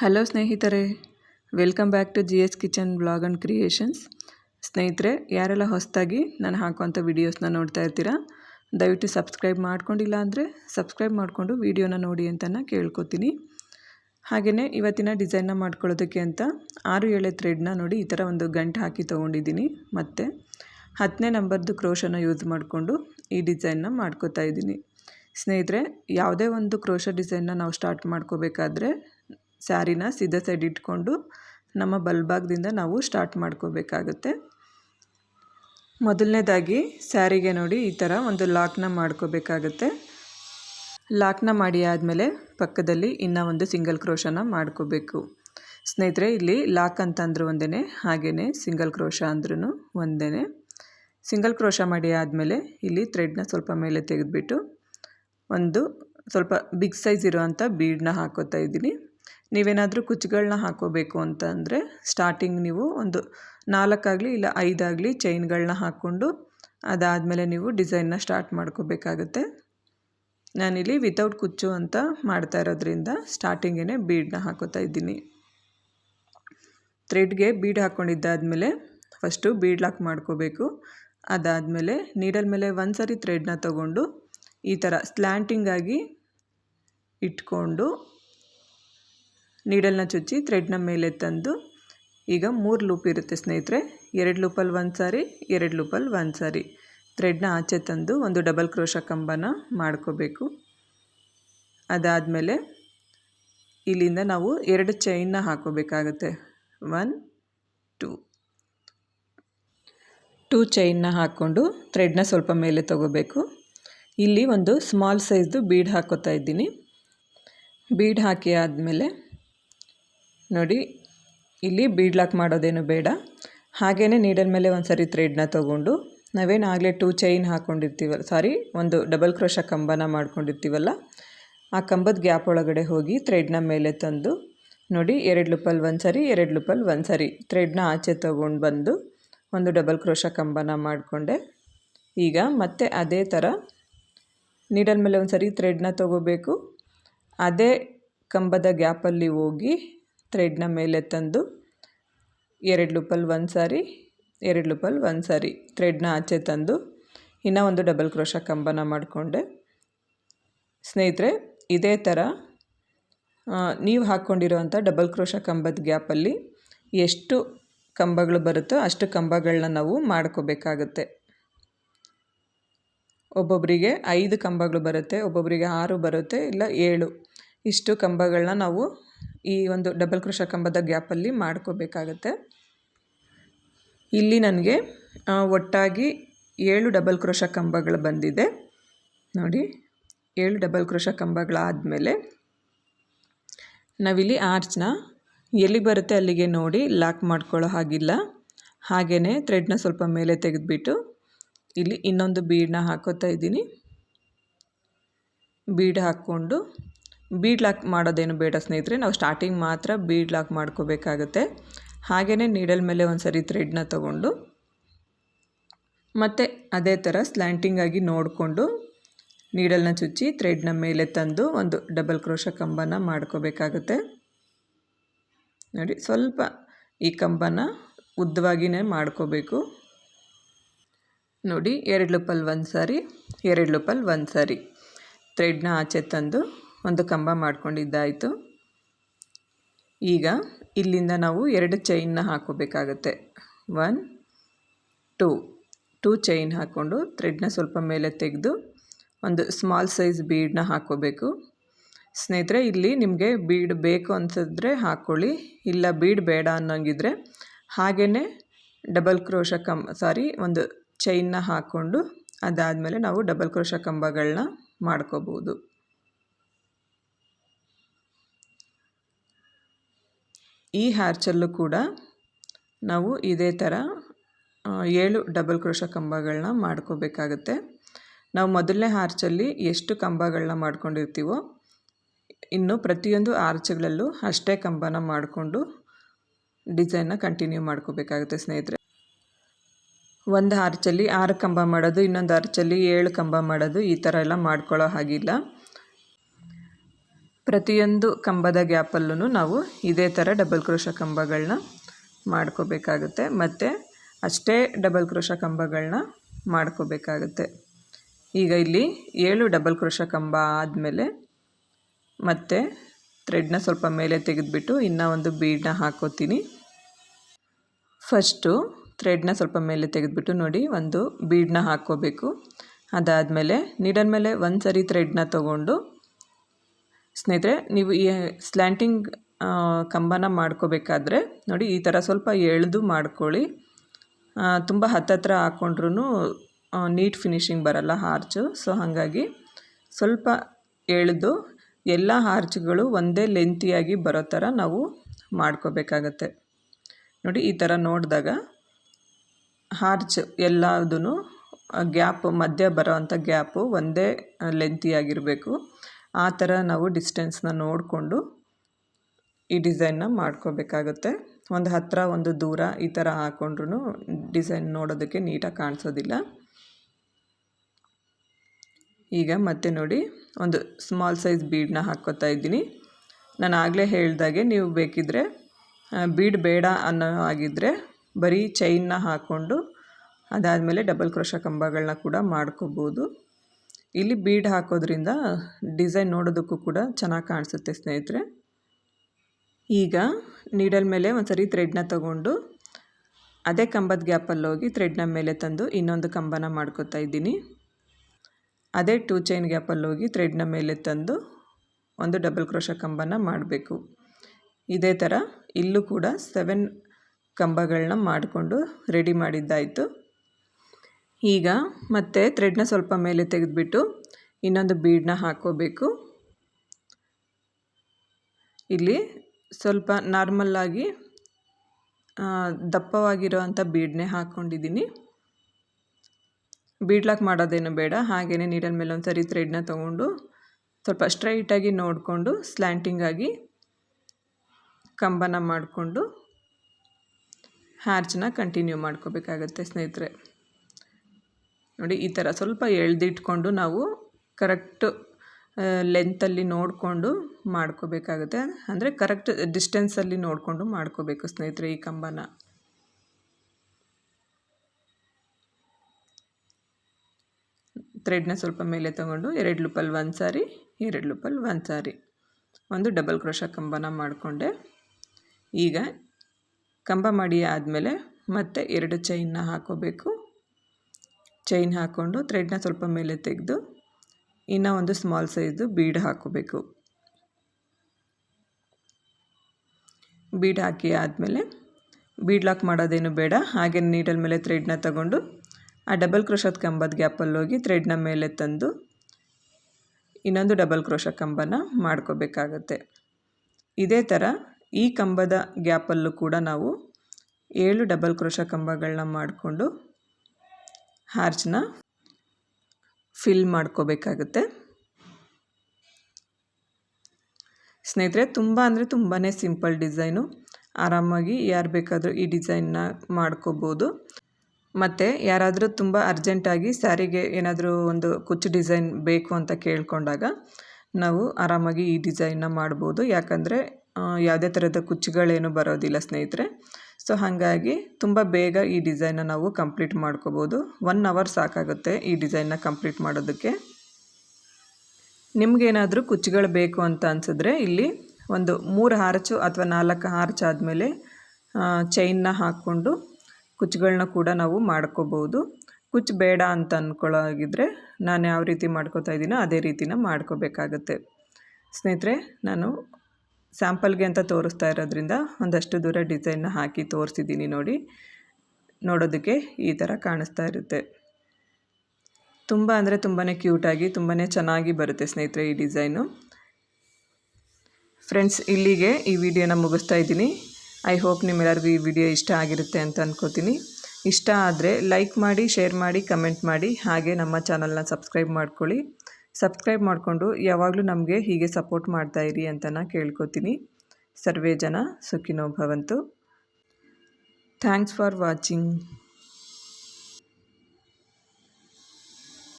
Hello ಸ್ನೇಹಿತರೆ, welcome back to G S kitchen blog and creations. ಸ್ನೇಹಿತರೆ, ಯಾರೆಲ್ಲ ಹೊಸದಾಗಿ ನಾನು ಹಾಕುವಂಥ ವೀಡಿಯೋಸ್ನ ನೋಡ್ತಾ ಇರ್ತೀರಾ, ದಯವಿಟ್ಟು ಸಬ್ಸ್ಕ್ರೈಬ್ ಮಾಡ್ಕೊಂಡಿಲ್ಲ ಅಂದರೆ ಸಬ್ಸ್ಕ್ರೈಬ್ ಮಾಡಿಕೊಂಡು ವೀಡಿಯೋನ ನೋಡಿ ಅಂತ ಕೇಳ್ಕೊತೀನಿ. ಹಾಗೆಯೇ ಇವತ್ತಿನ ಡಿಸೈನ್ನ ಮಾಡ್ಕೊಳ್ಳೋದಕ್ಕೆ ಅಂತ ಆರು ಏಳೆ ಥ್ರೆಡ್ನ ನೋಡಿ ಈ ಥರ ಒಂದು ಗಂಟು ಹಾಕಿ ತೊಗೊಂಡಿದ್ದೀನಿ. ಮತ್ತು ಹತ್ತನೇ ನಂಬರ್ದು ಕ್ರೋಶನ ಯೂಸ್ ಮಾಡಿಕೊಂಡು ಈ ಡಿಸೈನ್ನ ಮಾಡ್ಕೋತಾ ಇದ್ದೀನಿ. ಸ್ನೇಹಿತರೆ, ಯಾವುದೇ ಒಂದು ಕ್ರೋಶ ಡಿಸೈನ್ನ ನಾವು ಸ್ಟಾರ್ಟ್ ಮಾಡ್ಕೋಬೇಕಾದ್ರೆ ಸ್ಯಾರಿನ ಸಿದ್ಧ ಸೈಡ್ ಇಟ್ಕೊಂಡು ನಮ್ಮ ಬಲ್ಭಾಗದಿಂದ ನಾವು ಸ್ಟಾರ್ಟ್ ಮಾಡ್ಕೋಬೇಕಾಗುತ್ತೆ. ಮೊದಲನೇದಾಗಿ ಸ್ಯಾರಿಗೆ ನೋಡಿ ಈ ಥರ ಒಂದು ಲಾಕ್ನ ಮಾಡ್ಕೋಬೇಕಾಗತ್ತೆ. ಲಾಕ್ನ ಮಾಡಿ ಆದಮೇಲೆ ಪಕ್ಕದಲ್ಲಿ ಇನ್ನೂ ಒಂದು ಸಿಂಗಲ್ ಕ್ರೋಶನ ಮಾಡ್ಕೋಬೇಕು. ಸ್ನೇಹಿತರೆ, ಇಲ್ಲಿ ಲಾಕ್ ಅಂತಂದ್ರೂ ಒಂದೇ ಹಾಗೇ ಸಿಂಗಲ್ ಕ್ರೋಶ ಅಂದ್ರೂ ಒಂದೇ ಸಿಂಗಲ್ ಕ್ರೋಶ ಮಾಡಿ ಆದಮೇಲೆ ಇಲ್ಲಿ ಥ್ರೆಡ್ನ ಸ್ವಲ್ಪ ಮೇಲೆ ತೆಗೆದುಬಿಟ್ಟು ಒಂದು ಸ್ವಲ್ಪ ಬಿಗ್ ಸೈಜ್ ಇರೋವಂಥ ಬೀಡನ್ನ ಹಾಕೋತಾ ಇದ್ದೀನಿ. ನೀವೇನಾದರೂ ಕುಚ್ಚುಗಳನ್ನ ಹಾಕೋಬೇಕು ಅಂತಂದರೆ ಸ್ಟಾರ್ಟಿಂಗ್ ನೀವು ಒಂದು ನಾಲ್ಕಾಗಲಿ ಇಲ್ಲ ಐದಾಗಲಿ ಚೈನ್ಗಳನ್ನ ಹಾಕ್ಕೊಂಡು ಅದಾದಮೇಲೆ ನೀವು ಡಿಸೈನ್ನ ಸ್ಟಾರ್ಟ್ ಮಾಡ್ಕೋಬೇಕಾಗುತ್ತೆ. ನಾನಿಲ್ಲಿ ವಿತೌಟ್ ಕುಚ್ಚು ಅಂತ ಮಾಡ್ತಾ ಇರೋದ್ರಿಂದ ಸ್ಟಾರ್ಟಿಂಗೇ ಬೀಡನ್ನ ಹಾಕೋತಾ ಇದ್ದೀನಿ. ಥ್ರೆಡ್ಗೆ ಬೀಡ್ ಹಾಕ್ಕೊಂಡಿದ್ದಾದಮೇಲೆ ಫಸ್ಟು ಬೀಡ್ ಲಾಕ್ ಮಾಡ್ಕೋಬೇಕು. ಅದಾದಮೇಲೆ ನೀಡಲ್ ಮೇಲೆ ಒಂದು ಸರಿ ಥ್ರೆಡ್ನ ತಗೊಂಡು ಈ ಥರ ಸ್ಲ್ಯಾಂಟಿಂಗಾಗಿ ಇಟ್ಕೊಂಡು ನೀಡಲ್ನ ಚುಚ್ಚಿ ಥ್ರೆಡ್ನ ಮೇಲೆ ತಂದು ಈಗ ಮೂರು ಲೂಪ್ ಇರುತ್ತೆ ಸ್ನೇಹಿತರೆ. ಎರಡು ಲೂಪಲ್ಲಿ ಒಂದು ಸಾರಿ, ಎರಡು ಲೂಪಲ್ಲಿ ಒಂದು ಸಾರಿ. ಥ್ರೆಡ್ನ ಆಚೆ ತಂದು ಒಂದು ಡಬಲ್ ಕ್ರೋಶ ಕಂಬನ ಮಾಡ್ಕೋಬೇಕು. ಅದಾದಮೇಲೆ ಇಲ್ಲಿಂದ ನಾವು ಎರಡು ಚೈನ್ನ ಹಾಕೋಬೇಕಾಗುತ್ತೆ. ಒನ್ ಟೂ ಟೂ ಚೈನ್ನ ಹಾಕ್ಕೊಂಡು ಥ್ರೆಡ್ನ ಸ್ವಲ್ಪ ಮೇಲೆ ತಗೋಬೇಕು. ಇಲ್ಲಿ ಒಂದು ಸ್ಮಾಲ್ ಸೈಜ್ದು ಬೀಡ್ ಹಾಕೋತಾ ಇದ್ದೀನಿ. ಬೀಡ್ ಹಾಕಿ ಆದಮೇಲೆ ನೋಡಿ, ಇಲ್ಲಿ ಬೀಡ್ಲಾಕ್ ಮಾಡೋದೇನು ಬೇಡ. ಹಾಗೆಯೇ ನೀಡಲ್ ಮೇಲೆ ಒಂದು ಸರಿ ಥ್ರೆಡ್ನ ತೊಗೊಂಡು ನಾವೇನು ಆಗಲೇ ಟೂ ಚೈನ್ ಹಾಕ್ಕೊಂಡಿರ್ತೀವಲ್ಲ ಸಾರಿ ಒಂದು ಡಬಲ್ ಕ್ರೋಶ ಕಂಬನ ಮಾಡ್ಕೊಂಡಿರ್ತೀವಲ್ಲ, ಆ ಕಂಬದ ಗ್ಯಾಪ್ ಒಳಗಡೆ ಹೋಗಿ ಥ್ರೆಡ್ನ ಮೇಲೆ ತಂದು, ನೋಡಿ, ಎರಡು ಲುಪಲ್ ಒಂದು ಸರಿ ಎರಡು ಲುಪಲ್ ಒಂದು ಸರಿ ಥ್ರೆಡ್ನ ಆಚೆ ತೊಗೊಂಡು ಬಂದು ಒಂದು ಡಬಲ್ ಕ್ರೋಶ ಕಂಬನ ಮಾಡಿಕೊಂಡೆ. ಈಗ ಮತ್ತೆ ಅದೇ ಥರ ನೀಡಲ್ ಮೇಲೆ ಒಂದು ಸರಿ ಥ್ರೆಡ್ನ ತೊಗೋಬೇಕು. ಅದೇ ಕಂಬದ ಗ್ಯಾಪಲ್ಲಿ ಹೋಗಿ ಥ್ರೆಡ್ನ ಮೇಲೆ ತಂದು ಎರಡು ಲೂಪಲ್ಲಿ ಒಂದು ಸಾರಿ, ಎರಡು ಲೂಪಲ್ಲಿ ಒಂದು ಸಾರಿ ಥ್ರೆಡ್ನ ಆಚೆ ತಂದು ಇನ್ನೂ ಒಂದು ಡಬಲ್ ಕ್ರೋಶ ಕಂಬನ ಮಾಡಿಕೊಂಡೆ. ಸ್ನೇಹಿತರೆ, ಇದೇ ಥರ ನೀವು ಹಾಕ್ಕೊಂಡಿರೋವಂಥ ಡಬಲ್ ಕ್ರೋಶ ಕಂಬದ ಗ್ಯಾಪಲ್ಲಿ ಎಷ್ಟು ಕಂಬಗಳು ಬರುತ್ತೋ ಅಷ್ಟು ಕಂಬಗಳನ್ನ ನಾವು ಮಾಡ್ಕೋಬೇಕಾಗುತ್ತೆ. ಒಬ್ಬೊಬ್ಬರಿಗೆ ಐದು ಕಂಬಗಳು ಬರುತ್ತೆ ಒಬ್ಬೊಬ್ಬರಿಗೆ ಆರು ಬರುತ್ತೆ, ಇಲ್ಲ ಏಳು. ಇಷ್ಟು ಕಂಬಗಳನ್ನ ನಾವು ಈ ಒಂದು ಡಬಲ್ ಕ್ರೋಶ ಕಂಬದ ಗ್ಯಾಪಲ್ಲಿ ಮಾಡ್ಕೋಬೇಕಾಗತ್ತೆ. ಇಲ್ಲಿ ನನಗೆ ಒಟ್ಟಾಗಿ ಏಳು ಡಬಲ್ ಕ್ರೋಶ ಕಂಬಗಳು ಬಂದಿದೆ. ನೋಡಿ, ಏಳು ಡಬಲ್ ಕ್ರೋಶ ಕಂಬಗಳಾದಮೇಲೆ ನಾವಿಲ್ಲಿ ಆರ್ಚ್ನ ಎಲ್ಲಿ ಬರುತ್ತೆ ಅಲ್ಲಿಗೆ ನೋಡಿ ಲಾಕ್ ಮಾಡ್ಕೊಳ್ಳೋ ಹಾಗಿಲ್ಲ. ಹಾಗೆಯೇ ಥ್ರೆಡ್ನ ಸ್ವಲ್ಪ ಮೇಲೆ ತೆಗೆದುಬಿಟ್ಟು ಇಲ್ಲಿ ಇನ್ನೊಂದು ಬೀಡನ್ನ ಹಾಕೋತಾ ಇದ್ದೀನಿ. ಬೀಡ್ ಹಾಕ್ಕೊಂಡು ಬೀಡ್ ಲಾಕ್ ಮಾಡೋದೇನು ಬೇಡ ಸ್ನೇಹಿತರೆ, ನಾವು ಸ್ಟಾರ್ಟಿಂಗ್ ಮಾತ್ರ ಬೀಡ್ ಲಾಕ್ ಮಾಡ್ಕೋಬೇಕಾಗುತ್ತೆ. ಹಾಗೆಯೇ ನೀಡಲ್ ಮೇಲೆ ಒಂದು ಸರಿ ಥ್ರೆಡ್ನ ತಗೊಂಡು, ಮತ್ತು ಅದೇ ಥರ ಸ್ಲ್ಯಾಂಟಿಂಗಾಗಿ ನೋಡಿಕೊಂಡು ನೀಡಲ್ನ ಚುಚ್ಚಿ ಥ್ರೆಡ್ನ ಮೇಲೆ ತಂದು ಒಂದು ಡಬಲ್ ಕ್ರೋಶ ಕಂಬನ ಮಾಡ್ಕೋಬೇಕಾಗುತ್ತೆ. ನೋಡಿ, ಸ್ವಲ್ಪ ಈ ಕಂಬನ ಉದ್ದವಾಗಿಯೇ ಮಾಡ್ಕೋಬೇಕು. ನೋಡಿ, ಎರಡು ಲುಪ್ಪಲ್ಲಿ ಒಂದು ಸಾರಿ ಎರಡು ಲುಪ್ಪಲ್ಲಿ ಒಂದು ಸಾರಿ ಥ್ರೆಡ್ನ ಆಚೆ ತಂದು ಒಂದು ಕಂಬ ಮಾಡ್ಕೊಂಡಿದ್ದಾಯಿತು. ಈಗ ಇಲ್ಲಿಂದ ನಾವು ಎರಡು ಚೈನ್ನ ಹಾಕೋಬೇಕಾಗತ್ತೆ ಒನ್, ಟೂ. ಟೂ ಚೈನ್ ಹಾಕ್ಕೊಂಡು ಥ್ರೆಡ್ನ ಸ್ವಲ್ಪ ಮೇಲೆ ತೆಗೆದು ಒಂದು ಸ್ಮಾಲ್ ಸೈಜ್ ಬೀಡನ್ನ ಹಾಕ್ಕೋಬೇಕು. ಸ್ನೇಹಿತರೆ, ಇಲ್ಲಿ ನಿಮಗೆ ಬೀಡ್ ಬೇಕು ಅನ್ಸಿದ್ರೆ ಹಾಕ್ಕೊಳ್ಳಿ, ಇಲ್ಲ ಬೀಡ್ ಬೇಡ ಅನ್ನೋಂಗಿದ್ರೆ ಹಾಗೆಯೇ ಡಬಲ್ ಕ್ರೋಶ ಕಂಬ, ಸಾರಿ, ಒಂದು ಚೈನ್ನ ಹಾಕ್ಕೊಂಡು ಅದಾದಮೇಲೆ ನಾವು ಡಬಲ್ ಕ್ರೋಶ ಕಂಬಗಳನ್ನ ಮಾಡ್ಕೋಬೋದು. ಈ ಹ್ಯಾರ್ಚಲ್ಲೂ ಕೂಡ ನಾವು ಇದೇ ಥರ ಏಳು ಡಬಲ್ ಕ್ರೋಶ ಕಂಬಗಳನ್ನ ಮಾಡ್ಕೋಬೇಕಾಗತ್ತೆ. ನಾವು ಮೊದಲನೇ ಹಾರ್ಚಲ್ಲಿ ಎಷ್ಟು ಕಂಬಗಳನ್ನ ಮಾಡ್ಕೊಂಡಿರ್ತೀವೋ, ಇನ್ನು ಪ್ರತಿಯೊಂದು ಆರ್ಚ್ಗಳಲ್ಲೂ ಅಷ್ಟೇ ಕಂಬನ ಮಾಡಿಕೊಂಡು ಡಿಸೈನ್ನ ಕಂಟಿನ್ಯೂ ಮಾಡ್ಕೋಬೇಕಾಗುತ್ತೆ ಸ್ನೇಹಿತರೆ. ಒಂದು ಆರ್ಚಲ್ಲಿ ಆರು ಕಂಬ ಮಾಡೋದು, ಇನ್ನೊಂದು ಆರ್ಚಲ್ಲಿ ಏಳು ಕಂಬ ಮಾಡೋದು ಈ ಥರ ಎಲ್ಲ ಮಾಡ್ಕೊಳ್ಳೋ ಹಾಗಿಲ್ಲ. ಪ್ರತಿಯೊಂದು ಕಂಬದ ಗ್ಯಾಪಲ್ಲೂ ನಾವು ಇದೇ ಥರ ಡಬಲ್ ಕ್ರೋಶ ಕಂಬಗಳನ್ನ ಮಾಡ್ಕೋಬೇಕಾಗುತ್ತೆ. ಮತ್ತು ಅಷ್ಟೇ ಡಬಲ್ ಕ್ರೋಶ ಕಂಬಗಳನ್ನ ಮಾಡ್ಕೋಬೇಕಾಗುತ್ತೆ. ಈಗ ಇಲ್ಲಿ ಏಳು ಡಬಲ್ ಕ್ರೋಶ ಕಂಬ ಆದಮೇಲೆ ಮತ್ತೆ ಥ್ರೆಡ್ನ ಸ್ವಲ್ಪ ಮೇಲೆ ತೆಗೆದುಬಿಟ್ಟು ಇನ್ನೂ ಒಂದು ಬೀಡನ್ನ ಹಾಕೋತೀನಿ. ಫಸ್ಟು ಥ್ರೆಡ್ನ ಸ್ವಲ್ಪ ಮೇಲೆ ತೆಗೆದುಬಿಟ್ಟು ನೋಡಿ, ಒಂದು ಬೀಡನ್ನ ಹಾಕ್ಕೋಬೇಕು ಅದಾದಮೇಲೆ ನೀಡನ್ ಮೇಲೆ ಒಂದು ಸರಿ ಥ್ರೆಡ್ನ ತೊಗೊಂಡು ಸ್ನೇಹಿತರೆ, ನೀವು ಈ ಸ್ಲ್ಯಾಂಟಿಂಗ್ ಕಂಬನ ಮಾಡ್ಕೋಬೇಕಾದ್ರೆ ನೋಡಿ ಈ ಥರ ಸ್ವಲ್ಪ ಎಳೆದು ಮಾಡ್ಕೊಳ್ಳಿ. ತುಂಬ ಹತ್ತತ್ರ ಹಾಕ್ಕೊಂಡ್ರೂ ನೀಟ್ ಫಿನಿಶಿಂಗ್ ಬರಲ್ಲ ಹಾರ್ಚು ಸೊ ಹಾಗಾಗಿ ಸ್ವಲ್ಪ ಎಳೆದು ಎಲ್ಲ ಹಾರ್ಚ್ಗಳು ಒಂದೇ ಲೆಂತಿಯಾಗಿ ಬರೋ ಥರ ನಾವು ಮಾಡ್ಕೋಬೇಕಾಗತ್ತೆ. ನೋಡಿ ಈ ಥರ ನೋಡಿದಾಗ ಹಾರ್ಚ್ ಎಲ್ಲದೂ ಗ್ಯಾಪ್ ಮಧ್ಯ ಬರೋ ಅಂಥ ಗ್ಯಾಪು ಒಂದೇ ಲೆಂತಿಯಾಗಿರಬೇಕು ಆ ಥರ ನಾವು ಡಿಸ್ಟೆನ್ಸ್ನ ನೋಡಿಕೊಂಡು ಈ ಡಿಸೈನ್ನ ಮಾಡ್ಕೋಬೇಕಾಗುತ್ತೆ. ಒಂದು ಹತ್ತಿರ ಒಂದು ದೂರ ಈ ಥರ ಹಾಕ್ಕೊಂಡ್ರೂ ಡಿಸೈನ್ ನೋಡೋದಕ್ಕೆ ನೀಟಾಗಿ ಕಾಣಿಸೋದಿಲ್ಲ. ಈಗ ಮತ್ತೆ ನೋಡಿ, ಒಂದು ಸ್ಮಾಲ್ ಸೈಜ್ ಬೀಡನ್ನ ಹಾಕ್ಕೋತಾ ಇದ್ದೀನಿ. ನಾನು ಆಗಲೇ ಹೇಳಿದಾಗೆ ನೀವು ಬೇಕಿದ್ದರೆ ಬೀಡ್ ಬೇಡ ಅನ್ನೋ ಆಗಿದ್ದರೆ ಬರೀ ಚೈನ್ನ ಹಾಕ್ಕೊಂಡು ಅದಾದಮೇಲೆ ಡಬಲ್ ಕ್ರೋಶ ಕಂಬಗಳನ್ನ ಕೂಡ ಮಾಡ್ಕೋಬೋದು. ಇಲ್ಲಿ ಬೀಡ್ ಹಾಕೋದ್ರಿಂದ ಡಿಸೈನ್ ನೋಡೋದಕ್ಕೂ ಕೂಡ ಚೆನ್ನಾಗಿ ಕಾಣಿಸುತ್ತೆ ಸ್ನೇಹಿತರೆ. ಈಗ ನೀಡಲ್ ಮೇಲೆ ಒಂದು ಸರಿ ಥ್ರೆಡ್ನ ತಗೊಂಡು ಅದೇ ಕಂಬದ ಗ್ಯಾಪಲ್ಲಿ ಹೋಗಿ ಥ್ರೆಡ್ನ ಮೇಲೆ ತಂದು ಇನ್ನೊಂದು ಕಂಬನ ಮಾಡ್ಕೋತಾ ಇದ್ದೀನಿ. ಅದೇ ಟೂ ಚೈನ್ ಗ್ಯಾಪಲ್ಲಿ ಹೋಗಿ ಥ್ರೆಡ್ನ ಮೇಲೆ ತಂದು ಒಂದು ಡಬಲ್ ಕ್ರೋಶ ಕಂಬನ ಮಾಡಬೇಕು. ಇದೇ ಥರ ಇಲ್ಲೂ ಕೂಡ ಸೆವೆನ್ ಕಂಬಗಳನ್ನ ಮಾಡಿಕೊಂಡು ರೆಡಿ ಮಾಡಿದ್ದಾಯಿತು. ಈಗ ಮತ್ತೆ ಥ್ರೆಡ್ನ ಸ್ವಲ್ಪ ಮೇಲೆ ತೆಗೆದುಬಿಟ್ಟು ಇನ್ನೊಂದು ಬೀಡನ್ನ ಹಾಕ್ಕೋಬೇಕು ಇಲ್ಲಿ ಸ್ವಲ್ಪ ನಾರ್ಮಲ್ಲಾಗಿ ದಪ್ಪವಾಗಿರೋ ಅಂಥ ಬೀಡನ್ನೇ ಹಾಕ್ಕೊಂಡಿದ್ದೀನಿ ಬೀಡ್ಲಾಕ್ ಮಾಡೋದೇನು ಬೇಡ ಹಾಗೆಯೇ ನೀಡಲ್ ಮೇಲೆ ಒಂದು ಸರಿ ಥ್ರೆಡ್ನ ತೊಗೊಂಡು ಸ್ವಲ್ಪ ಸ್ಟ್ರೈಟಾಗಿ ನೋಡಿಕೊಂಡು ಸ್ಲ್ಯಾಂಟಿಂಗಾಗಿ ಕಂಬನ ಮಾಡಿಕೊಂಡು ಹ್ಯಾರ್ಚನ್ನ ಕಂಟಿನ್ಯೂ ಮಾಡ್ಕೋಬೇಕಾಗತ್ತೆ ಸ್ನೇಹಿತರೆ. ನೋಡಿ, ಈ ಥರ ಸ್ವಲ್ಪ ಎಳೆದಿಟ್ಕೊಂಡು ನಾವು ಕರೆಕ್ಟ್ ಲೆಂತಲ್ಲಿ ನೋಡಿಕೊಂಡು ಮಾಡ್ಕೋಬೇಕಾಗುತ್ತೆ. ಅಂದರೆ ಕರೆಕ್ಟ್ ಡಿಸ್ಟೆನ್ಸಲ್ಲಿ ನೋಡಿಕೊಂಡು ಮಾಡ್ಕೋಬೇಕು ಸ್ನೇಹಿತರೆ ಈ ಕಂಬನ. ಥ್ರೆಡ್ನ ಸ್ವಲ್ಪ ಮೇಲೆ ತೊಗೊಂಡು ಎರಡು ಲುಪಲ್ ಒಂದು ಸಾರಿ, ಎರಡು ಲುಪಲ್ ಒಂದು ಸಾರಿ. ಒಂದು ಡಬಲ್ ಕ್ರೋಶ ಕಂಬನ ಮಾಡಿಕೊಂಡೆ. ಈಗ ಕಂಬ ಮಾಡಿ ಆದಮೇಲೆ ಮತ್ತೆ ಎರಡು ಚೈನ್ನ ಹಾಕೋಬೇಕು. ಚೈನ್ ಹಾಕ್ಕೊಂಡು ಥ್ರೆಡ್ನ ಸ್ವಲ್ಪ ಮೇಲೆ ತೆಗೆದು, ಇನ್ನೂ ಒಂದು ಸ್ಮಾಲ್ ಸೈಜು ಬೀಡ್ ಹಾಕೋಬೇಕು ಬೀಡ್ ಹಾಕಿ ಆದಮೇಲೆ ಬೀಡ್ ಲಾಕ್ ಮಾಡೋದೇನು ಬೇಡ, ಹಾಗೆ ನೀಡಲ್ ಮೇಲೆ ಥ್ರೆಡ್ನ ತಗೊಂಡು, ಆ ಡಬಲ್ ಕ್ರೋಶದ ಕಂಬದ ಗ್ಯಾಪಲ್ಲಿ ಹೋಗಿ ಥ್ರೆಡ್ನ ಮೇಲೆ ತಂದು, ಇನ್ನೊಂದು ಡಬಲ್ ಕ್ರೋಶ ಕಂಬನ ಮಾಡ್ಕೋಬೇಕಾಗತ್ತೆ. ಇದೇ ಥರ ಈ ಕಂಬದ ಗ್ಯಾಪಲ್ಲೂ ಕೂಡ ನಾವು ಏಳು ಡಬಲ್ ಕ್ರೋಶ ಕಂಬಗಳನ್ನ ಮಾಡಿಕೊಂಡು ಹಾರ್ಚ್ನ ಫಿಲ್ ಮಾಡ್ಕೋಬೇಕಾಗುತ್ತೆ. ಸ್ನೇಹಿತರೆ, ತುಂಬ ಅಂದರೆ ತುಂಬಾ ಸಿಂಪಲ್ ಡಿಸೈನು. ಆರಾಮಾಗಿ ಯಾರು ಬೇಕಾದರೂ ಈ ಡಿಸೈನ್ನ ಮಾಡ್ಕೋಬೋದು. ಮತ್ತು ಯಾರಾದರೂ ತುಂಬ ಅರ್ಜೆಂಟಾಗಿ ಸ್ಯಾರಿಗೆ ಏನಾದರೂ ಒಂದು ಕುಚ್ಚು ಡಿಸೈನ್ ಬೇಕು ಅಂತ ಕೇಳಿಕೊಂಡಾಗ ನಾವು ಆರಾಮಾಗಿ ಈ ಡಿಸೈನ್ನ ಮಾಡ್ಬೋದು. ಯಾಕಂದರೆ ಯಾವುದೇ ಥರದ ಕುಚ್ಚುಗಳೇನು ಬರೋದಿಲ್ಲ ಸ್ನೇಹಿತರೆ. ಸೊ ಹಾಗಾಗಿ ತುಂಬ ಬೇಗ ಈ ಡಿಸೈನ್ನ ನಾವು ಕಂಪ್ಲೀಟ್ ಮಾಡ್ಕೋಬೋದು. ಒನ್ ಅವರ್ ಸಾಕಾಗುತ್ತೆ ಈ ಡಿಸೈನ್ನ ಕಂಪ್ಲೀಟ್ ಮಾಡೋದಕ್ಕೆ. ನಿಮಗೇನಾದರೂ ಕುಚ್ಚುಗಳು ಬೇಕು ಅಂತ ಅನಿಸಿದ್ರೆ ಇಲ್ಲಿ ಒಂದು ಮೂರು ಹಾರಚು ಅಥವಾ ನಾಲ್ಕು ಹಾರ್ಚ್ ಆದಮೇಲೆ ಚೈನ್ನ ಹಾಕ್ಕೊಂಡು ಕುಚ್ಚುಗಳನ್ನ ಕೂಡ ನಾವು ಮಾಡ್ಕೋಬೋದು. ಕುಚ್ಚು ಬೇಡ ಅಂತ ಅಂದ್ಕೊಳ್ಳೋಗಿದ್ರೆ ನಾನು ಯಾವ ರೀತಿ ಮಾಡ್ಕೋತಾ ಇದ್ದೀನೋ ಅದೇ ರೀತಿನ ಮಾಡ್ಕೋಬೇಕಾಗತ್ತೆ. ಸ್ನೇಹಿತರೆ, ನಾನು ಸ್ಯಾಂಪಲ್ಗೆ ಅಂತ ತೋರಿಸ್ತಾ ಇರೋದ್ರಿಂದ ಒಂದಷ್ಟು ದೂರ ಡಿಸೈನ್ನ ಹಾಕಿ ತೋರಿಸಿದ್ದೀನಿ ನೋಡಿ. ನೋಡೋದಕ್ಕೆ ಈ ಥರ ಕಾಣಿಸ್ತಾ ಇರುತ್ತೆ. ತುಂಬ ಅಂದರೆ ತುಂಬಾ ಕ್ಯೂಟಾಗಿ ತುಂಬಾ ಚೆನ್ನಾಗಿ ಬರುತ್ತೆ ಸ್ನೇಹಿತರೆ ಈ ಡಿಸೈನು. ಫ್ರೆಂಡ್ಸ್, ಇಲ್ಲಿಗೆ ಈ ವಿಡಿಯೋನ ಮುಗಿಸ್ತಾ ಇದ್ದೀನಿ. ಐ ಹೋಪ್ ನಿಮ್ಮೆಲ್ಲರಿಗೂ ಈ ವಿಡಿಯೋ ಇಷ್ಟ ಆಗಿರುತ್ತೆ ಅಂತ ಅಂದ್ಕೋತೀನಿ ಇಷ್ಟ ಆದರೆ ಲೈಕ್ ಮಾಡಿ, ಶೇರ್ ಮಾಡಿ, ಕಮೆಂಟ್ ಮಾಡಿ. ಹಾಗೆ ನಮ್ಮ ಚಾನಲ್ನ ಸಬ್ಸ್ಕ್ರೈಬ್ ಮಾಡ್ಕೊಳ್ಳಿ. ಸಬ್ಸ್ಕ್ರೈಬ್ ಮಾಡಿಕೊಂಡು ಯಾವಾಗಲೂ ನಮಗೆ ಹೀಗೆ ಸಪೋರ್ಟ್ ಮಾಡ್ತಾ ಇರಿ ಅಂತ ನಾನು ಕೇಳ್ಕೊತೀನಿ. ಸರ್ವೇ ಜನ ಸುಖಿನೋ ಭವಂತು. Thanks for watching.